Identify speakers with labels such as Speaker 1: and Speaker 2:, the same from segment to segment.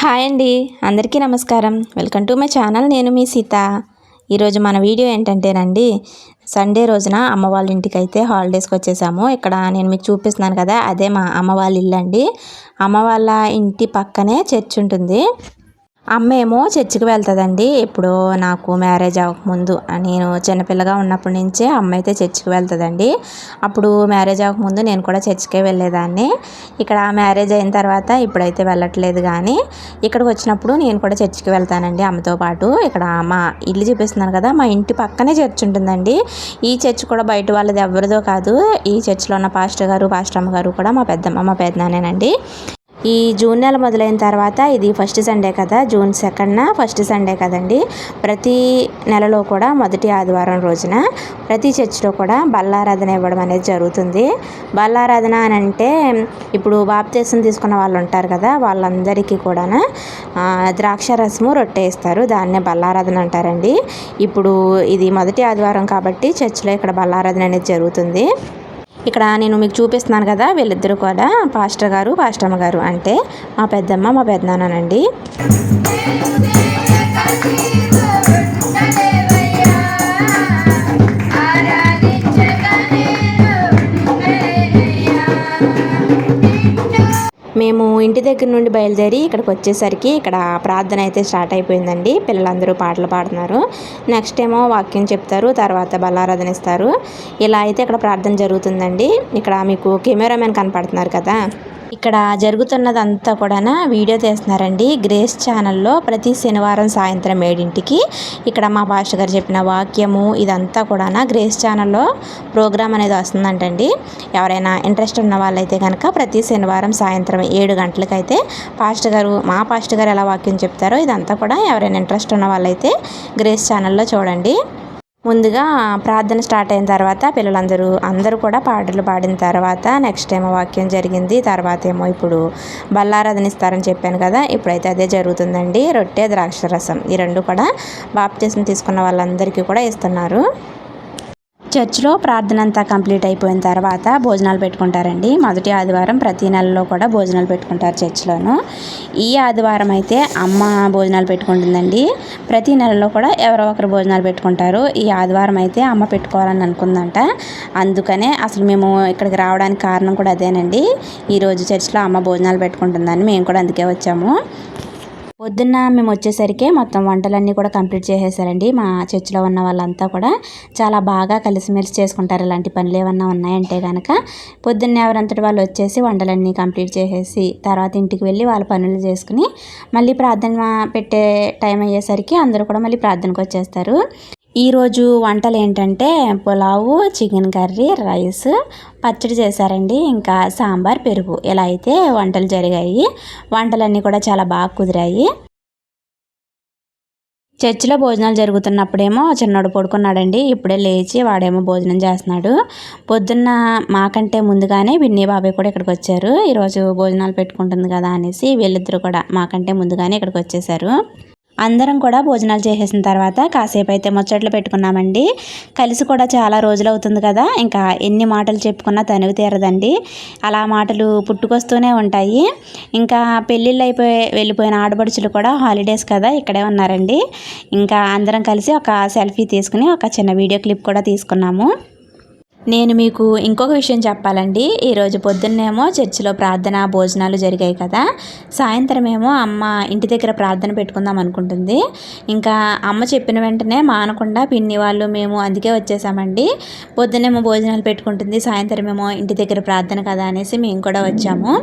Speaker 1: Hi అండి. అందరికీ నమస్కారం. Welcome to my channel. నేను మీ సీత. ఈరోజు మన వీడియో ఏంటంటేనండి సండే రోజున అమ్మ వాళ్ళ ఇంటికి అయితే హాలిడేస్కి వచ్చేసాము. ఇక్కడ నేను మీకు చూపిస్తున్నాను కదా అదే మా అమ్మ వాళ్ళ ఇల్లు అండి. అమ్మ వాళ్ళ ఇంటి పక్కనే చర్చ్ ఉంటుంది అమ్మ ఏమో చర్చికి వెళ్తుందండి. ఎప్పుడో నాకు మ్యారేజ్ అవ్వకముందు నేను చిన్నపిల్లగా ఉన్నప్పటి నుంచే అమ్మ అయితే చర్చికి వెళ్తుందండి. అప్పుడు మ్యారేజ్ అవ్వకముందు నేను కూడా చర్చికే వెళ్ళేదాన్ని. ఇక్కడ మ్యారేజ్ అయిన తర్వాత ఇప్పుడైతే వెళ్ళట్లేదు కానీ ఇక్కడికి వచ్చినప్పుడు నేను కూడా చర్చికి వెళ్తానండి అమ్మతో పాటు. ఇక్కడ మా ఇల్లు చూపిస్తున్నాను కదా మా ఇంటి పక్కనే చర్చ్ ఉంటుందండి. ఈ చర్చ్ కూడా బయట వాళ్ళది ఎవరిదో కాదు. ఈ చర్చ్లో ఉన్న పాస్టర్ గారు పాస్టర్ అమ్మగారు కూడా మా పెద్దమ్మ మా పెద్దనానేనండి ఈ జూన్ నెల మొదలైన తర్వాత ఇది ఫస్ట్ సండే కదా జూన్ సెకండ్న ఫస్ట్ సండే కదండి. ప్రతి నెలలో కూడా మొదటి ఆదివారం రోజున ప్రతి చర్చిలో కూడా బల్లారాధన ఇవ్వడం అనేది జరుగుతుంది. బల్లారాధన అని అంటే ఇప్పుడు బాప్తీసం తీసుకున్న వాళ్ళు ఉంటారు కదా వాళ్ళందరికీ కూడా ద్రాక్ష రసము రొట్టె ఇస్తారు. దాన్నే బల్లారాధన అంటారండి. ఇప్పుడు ఇది మొదటి ఆదివారం కాబట్టి చర్చిలో ఇక్కడ బల్లారాధన అనేది జరుగుతుంది. ఇక్కడ నేను మీకు చూపిస్తున్నాను కదా వీళ్ళిద్దరు కూడా పాస్టర్ గారు పాస్టమ్మ గారు అంటే మా పెద్దమ్మ మా పెద్దనానండి మేము ఇంటి దగ్గర నుండి బయలుదేరి ఇక్కడికి వచ్చేసరికి ఇక్కడ ప్రార్థన అయితే స్టార్ట్ అయిపోయిందండి. పిల్లలందరూ పాటలు పాడుతున్నారు. నెక్స్ట్ ఏమో వాక్యం చెప్తారు తర్వాత బల్లారాధన ఇస్తారు. ఇలా అయితే ఇక్కడ ప్రార్థన జరుగుతుందండి. ఇక్కడ మీకు కెమెరామెన్ కనపడుతున్నారు కదా. ఇక్కడ జరుగుతున్నదంతా కూడా వీడియో తీస్తున్నారండి. గ్రేస్ ఛానల్లో ప్రతి శనివారం సాయంత్రం ఏడింటికి ఇక్కడ మా పాస్టర్ గారు చెప్పిన వాక్యము ఇదంతా కూడా గ్రేస్ ఛానల్లో ప్రోగ్రామ్ అనేది వస్తుందంటండి. ఎవరైనా ఇంట్రెస్ట్ ఉన్న వాళ్ళైతే కనుక ప్రతి శనివారం సాయంత్రం ఏడు గంటలకైతే పాస్టర్ గారు మా పాస్టర్ గారు ఎలా వాక్యం చెప్తారో ఇదంతా కూడా ఎవరైనా ఇంట్రెస్ట్ ఉన్న వాళ్ళైతే గ్రేస్ ఛానల్లో చూడండి. ముందుగా ప్రార్థన స్టార్ట్ అయిన తర్వాత పిల్లలందరూ అందరూ కూడా పాటలు పాడిన తర్వాత నెక్స్ట్ ఏమో వాక్యం జరిగింది తర్వాత ఏమో ఇప్పుడు బల్లారాధన ఇస్తారని చెప్పాను కదా ఇప్పుడైతే అదే జరుగుతుందండి రొట్టె ద్రాక్ష రసం. ఈ రెండు కూడా బాప్తీసం తీసుకున్న వాళ్ళందరికీ కూడా ఇస్తున్నారు. చర్చ్లో ప్రార్థన అంతా కంప్లీట్ అయిపోయిన తర్వాత భోజనాలు పెట్టుకుంటారండి. మొదటి ఆదివారం ప్రతి నెలలో కూడా భోజనాలు పెట్టుకుంటారు చర్చ్లోను. ఈ ఆదివారం అయితే అమ్మ భోజనాలు పెట్టుకుంటుందండి. ప్రతి నెలలో కూడా ఎవరో ఒకరు భోజనాలు పెట్టుకుంటారు. ఈ ఆదివారం అయితే అమ్మ పెట్టుకోవాలని అనుకుందంట. అందుకనే అసలు మేము ఇక్కడికి రావడానికి కారణం కూడా అదేనండి. ఈరోజు చర్చ్లో అమ్మ భోజనాలు పెట్టుకుంటుందని మేము కూడా అందుకే వచ్చాము. పొద్దున్న మేము వచ్చేసరికి మొత్తం వంటలన్నీ కూడా కంప్లీట్ చేసేసారండి. మా చర్చిలో ఉన్న వాళ్ళంతా కూడా చాలా బాగా కలిసిమెలిసి చేసుకుంటారు. ఇలాంటి పనులు ఏమన్నా ఉన్నాయంటే కనుక పొద్దున్న ఎవరంతటి వాళ్ళు వచ్చేసి వంటలన్నీ కంప్లీట్ చేసేసి తర్వాత ఇంటికి వెళ్ళి వాళ్ళ పనులు చేసుకుని మళ్ళీ ప్రార్థన పెట్టే టైం అయ్యేసరికి అందరూ కూడా మళ్ళీ ప్రార్థనకు వచ్చేస్తారు. ఈరోజు వంటలు ఏంటంటే పులావు చికెన్ కర్రీ రైస్ పచ్చడి చేశారండి. ఇంకా సాంబార్ పెరుగు ఇలా అయితే వంటలు జరిగాయి. వంటలన్నీ కూడా చాలా బాగా కుదిరాయి. చర్చిలో భోజనాలు జరుగుతున్నప్పుడేమో చిన్నోడు పడుకున్నాడండి. ఇప్పుడే లేచి వాడేమో భోజనం చేస్తున్నాడు. పొద్దున్న మాకంటే ముందుగానే విన్నీ బాబాయ్ కూడా ఇక్కడికి వచ్చారు. ఈరోజు భోజనాలు పెట్టుకుంటుంది కదా అనేసి వీళ్ళిద్దరూ కూడా మాకంటే ముందుగానే ఇక్కడికి వచ్చేసారు అందరం కూడా భోజనాలు చేసేసిన తర్వాత కాసేపు అయితే ముచ్చట్లు పెట్టుకున్నామండి. కలిసి కూడా చాలా రోజులు అవుతుంది కదా ఇంకా ఎన్ని మాటలు చెప్పుకున్నా తనివి తీరదండి. అలా మాటలు పుట్టుకొస్తూనే ఉంటాయి. ఇంకా పెళ్ళిళ్ళు అయిపోయి వెళ్ళిపోయిన ఆడపడుచులు కూడా హాలిడేస్ కదా ఇక్కడే ఉన్నారండి. ఇంకా అందరం కలిసి ఒక సెల్ఫీ తీసుకుని ఒక చిన్న వీడియో క్లిప్ కూడా తీసుకున్నాము. నేను మీకు ఇంకొక విషయం చెప్పాలండి. ఈరోజు పొద్దున్నేమో చర్చిలో ప్రార్థన భోజనాలు జరిగాయి కదా. సాయంత్రం ఏమో అమ్మ ఇంటి దగ్గర ప్రార్థన పెట్టుకుందాం అనుకుంటుంది. ఇంకా అమ్మ చెప్పిన వెంటనే మానకుండా పిన్ని వాళ్ళు మేము అందుకే వచ్చేసామండి. పొద్దున్నేమో భోజనాలు పెట్టుకుంటుంది. సాయంత్రం ఏమో ఇంటి దగ్గర ప్రార్థన కదా అనేసి మేము కూడా వచ్చాము.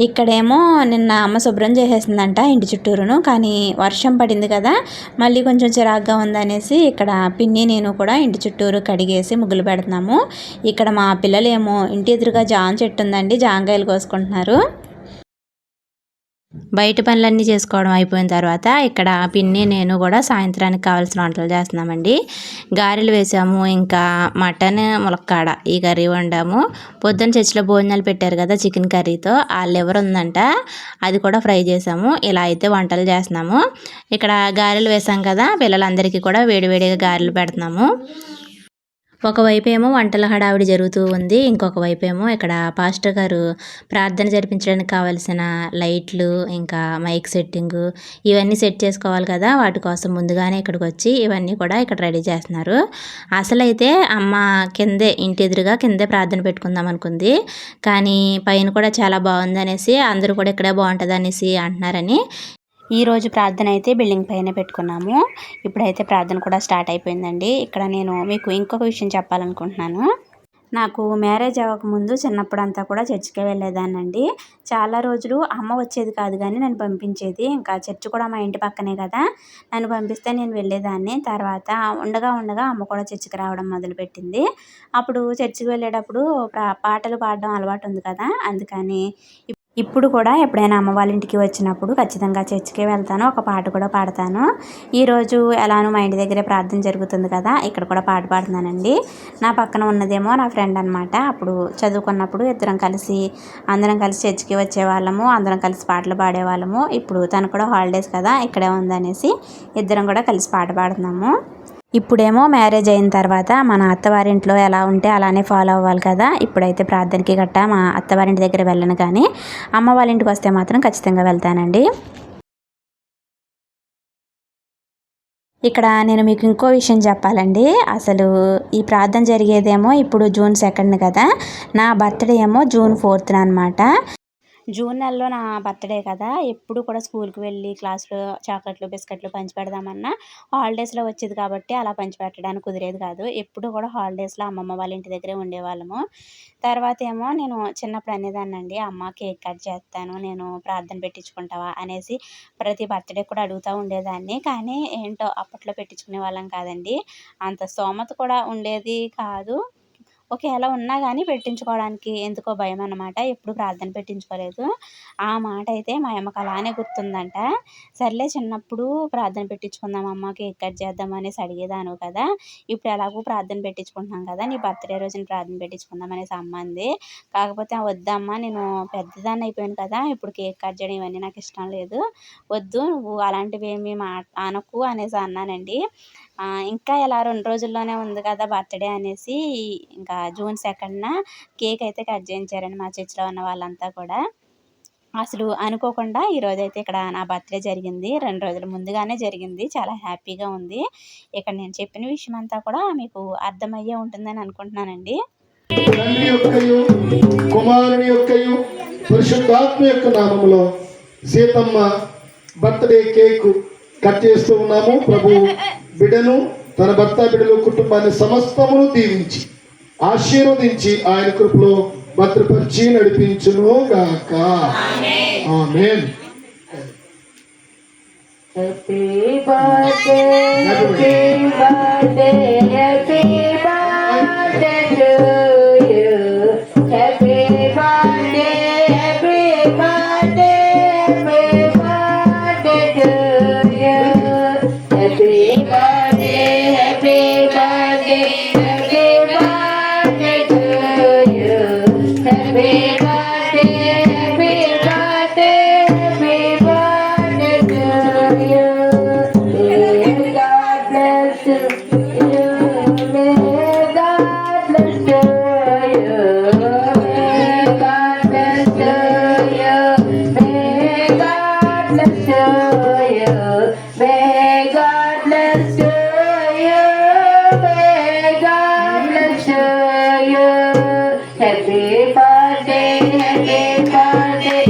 Speaker 1: ఇక్కడేమో నిన్న అమ్మ శుభ్రం చేసేసిందంట ఇంటి చుట్టూరును. కానీ వర్షం పడింది కదా. మళ్ళీ కొంచెం చిరాగ్గా ఉందనేసి ఇక్కడ పిన్ని నేను కూడా ఇంటి చుట్టూరు కడిగేసి ముగ్గులు పెడుతున్నాము. ఇక్కడ మా పిల్లలేమో ఇంటి ఎదురుగా జామ చెట్టు ఉందండి జామకాయలు కోసుకుంటున్నారు. బయట పనులన్నీ చేసుకోవడం అయిపోయిన తర్వాత ఇక్కడ పిన్ని నేను కూడా సాయంత్రానికి కావాల్సిన వంటలు చేస్తున్నామండి. గారెలు వేసాము ఇంకా మటన్ ములక్కాడ ఈ కర్రీ వండాము. పొద్దున్న చర్చిలో భోజనాలు పెట్టారు కదా చికెన్ కర్రీతో ఆ లివర్ ఉందంట అది కూడా ఫ్రై చేసాము. ఇలా అయితే వంటలు చేస్తున్నాము. ఇక్కడ గారెలు వేసాం కదా పిల్లలందరికీ కూడా వేడివేడిగా గారెలు పెడుతున్నాము. ఒకవైపు ఏమో వంటల హడావిడి జరుగుతూ ఉంది ఇంకొక వైపు ఏమో ఇక్కడ పాస్టర్ గారు ప్రార్థన జరిపించడానికి కావాల్సిన లైట్లు ఇంకా మైక్ సెట్టింగ్ ఇవన్నీ సెట్ చేసుకోవాలి కదా వాటి కోసం ముందుగానే ఇక్కడికి వచ్చి ఇవన్నీ కూడా ఇక్కడ రెడీ చేస్తున్నారు. అసలైతే అమ్మ కిందే ఇంటి ఎదురుగా కిందే ప్రార్థన పెట్టుకుందాం అనుకుంది. కానీ పైన కూడా చాలా బాగుంది అనేసి అందరూ కూడా ఇక్కడే బాగుంటుంది అనేసి అంటున్నారని ఈ రోజు ప్రార్థన అయితే బిల్డింగ్ పైన పెట్టుకున్నాము. ఇప్పుడైతే ప్రార్థన కూడా స్టార్ట్ అయిపోయిందండి. ఇక్కడ నేను మీకు ఇంకొక విషయం చెప్పాలనుకుంటున్నాను. నాకు మ్యారేజ్ అవ్వకముందు చిన్నప్పుడు అంతా కూడా చర్చికే వెళ్ళేదానండి చాలా రోజులు అమ్మ వచ్చేది కాదు కానీ నన్ను పంపించేది. ఇంకా చర్చి కూడా మా ఇంటి పక్కనే కదా. నన్ను పంపిస్తే నేను వెళ్ళేదాన్ని. తర్వాత ఉండగా ఉండగా అమ్మ కూడా చర్చికి రావడం మొదలుపెట్టింది. అప్పుడు చర్చికి వెళ్ళేటప్పుడు పాటలు పాడడం అలవాటు ఉంది కదా. అందుకని ఇప్పుడు కూడా ఎప్పుడైనా అమ్మ వాళ్ళ ఇంటికి వచ్చినప్పుడు ఖచ్చితంగా చర్చికే వెళ్తాను. ఒక పాట కూడా పాడతాను. ఈరోజు ఎలానో మా ఇంటి దగ్గరే ప్రార్థన జరుగుతుంది కదా ఇక్కడ కూడా పాట పాడుతున్నానండి. నా పక్కన ఉన్నదేమో నా ఫ్రెండ్ అనమాట అప్పుడు చదువుకున్నప్పుడు ఇద్దరం కలిసి అందరం కలిసి చర్చికి వచ్చేవాళ్ళము అందరం కలిసి పాటలు పాడేవాళ్ళము. ఇప్పుడు తను కూడా హాలిడేస్ కదా ఇక్కడే ఉందనేసి ఇద్దరం కూడా కలిసి పాట పాడుతున్నాము. ఇప్పుడేమో మ్యారేజ్ అయిన తర్వాత మన అత్తవారింట్లో ఎలా ఉంటే అలానే ఫాలో అవ్వాలి కదా. ఇప్పుడైతే ప్రార్థనకి గట్టా మా అత్తవారింటి దగ్గర వెళ్ళను కానీ అమ్మ వాళ్ళ ఇంటికి వస్తే మాత్రం ఖచ్చితంగా వెళ్తానండి. ఇక్కడ నేను మీకు ఇంకో విషయం చెప్పాలండి. అసలు ఈ ప్రార్థన జరిగేదేమో ఇప్పుడు జూన్ సెకండ్ కదా. నా బర్త్డే ఏమో జూన్ ఫోర్త్న అనమాట జూన్ నెలలో నా బర్త్డే కదా! ఎప్పుడు కూడా స్కూల్కి వెళ్ళి క్లాసులు చాక్లెట్లు బిస్కెట్లు పంచి పెడదామన్నా హాలిడేస్లో వచ్చేది కాబట్టి అలా పంచి పెట్టడానికి కుదిరేది కాదు. ఎప్పుడు కూడా హాలిడేస్లో అమ్మమ్మ వాళ్ళ ఇంటి దగ్గరే ఉండేవాళ్ళము. తర్వాత ఏమో నేను చిన్నప్పుడు అనేదాన్నండి అమ్మ కేక్ కట్ చేస్తాను నేను ప్రార్థన పెట్టించుకుంటావా? అనేసి ప్రతి బర్త్డే కూడా అడుగుతూ ఉండేదాన్ని. కానీ ఏంటో అప్పట్లో పెట్టించుకునే వాళ్ళం కాదండి. అంత స్తోమత కూడా ఉండేది కాదు. ఒకవేళ ఉన్నా కానీ పెట్టించుకోవడానికి ఎందుకో భయం అనమాట ఎప్పుడు ప్రార్థన పెట్టించుకోలేదు. ఆ మాట అయితే మా అమ్మకు అలానే గుర్తుందంట. సర్లే చిన్నప్పుడు ప్రార్థన పెట్టించుకుందాం అమ్మ కేక్ కట్ చేద్దాం అనేసి అడిగేదాను కదా. ఇప్పుడు ఎలాగో ప్రార్థన పెట్టించుకుంటున్నాం కదా నీ బర్త్డే రోజున ప్రార్థన పెట్టించుకుందాం అనేసి అమ్మ అంది కాకపోతే వద్దమ్మా నేను పెద్దదాన్ని అయిపోయాను కదా ఇప్పుడు కేక్ కట్ చేయడం ఇవన్నీ నాకు ఇష్టం లేదు. వద్దు నువ్వు అలాంటివి ఏమి మా అనకు అనేసి అన్నానండి. ఇంకా ఇలా రెండు రోజుల్లోనే ఉంది కదా బర్త్డే అనేసి ఇంకా జూన్ సెకండ్న కేక్ అయితే కట్ చేయించారండి మా చర్చిలో ఉన్న వాళ్ళంతా కూడా. అసలు అనుకోకుండా ఈరోజు అయితే ఇక్కడ నా బర్త్డే జరిగింది. రెండు రోజుల ముందుగానే జరిగింది. చాలా హ్యాపీగా ఉంది. ఇక్కడ నేను చెప్పిన విషయం అంతా కూడా మీకు అర్థమయ్యే ఉంటుందని అనుకుంటున్నానండి.
Speaker 2: తండ్రి యొక్కయు కుమారుని యొక్కయు పరిశుద్ధాత్మ యొక్క నామంలో సీతమ్మ బర్త్డే కేక్ కట్ చేస్తూ ఉన్నాము. ప్రభు బిడ్డను తన భర్త బిడ్డలు కుటుంబాన్ని సమస్తమును దీవించి ఆశీర్వదించి ఆయన కృపలో భద్రపరిచి నడిపించును గాక. ఆమేన్.
Speaker 3: Happy birthday, happy birthday,
Speaker 1: querida.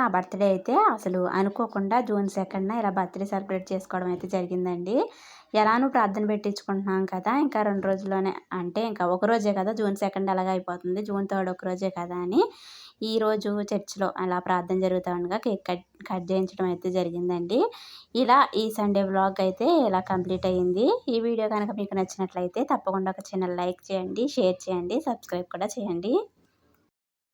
Speaker 1: నా బర్త్డే అయితే అసలు అనుకోకుండా జూన్ సెకండ్న ఇలా బర్త్డే సెలబ్రేట్ చేసుకోవడం అయితే జరిగిందండి. ఎలానూ ప్రార్థన పెట్టించుకుంటున్నాం కదా ఇంకా రెండు రోజుల్లోనే అంటే ఇంకా ఒక రోజే కదా జూన్ సెకండ్ అలాగా అయిపోతుంది. జూన్ థర్డ్ ఒక రోజే కదా అని ఈరోజు చర్చ్లో అలా ప్రార్థన జరుగుతూ ఉండగా కేక్ కట్ కట్ చేయించడం అయితే జరిగిందండి. ఇలా ఈ సండే బ్లాగ్ అయితే ఇలా కంప్లీట్ అయ్యింది. ఈ వీడియో కనుక మీకు నచ్చినట్లయితే తప్పకుండా ఒక చిన్న లైక్ చేయండి షేర్ చేయండి సబ్స్క్రైబ్ కూడా చేయండి.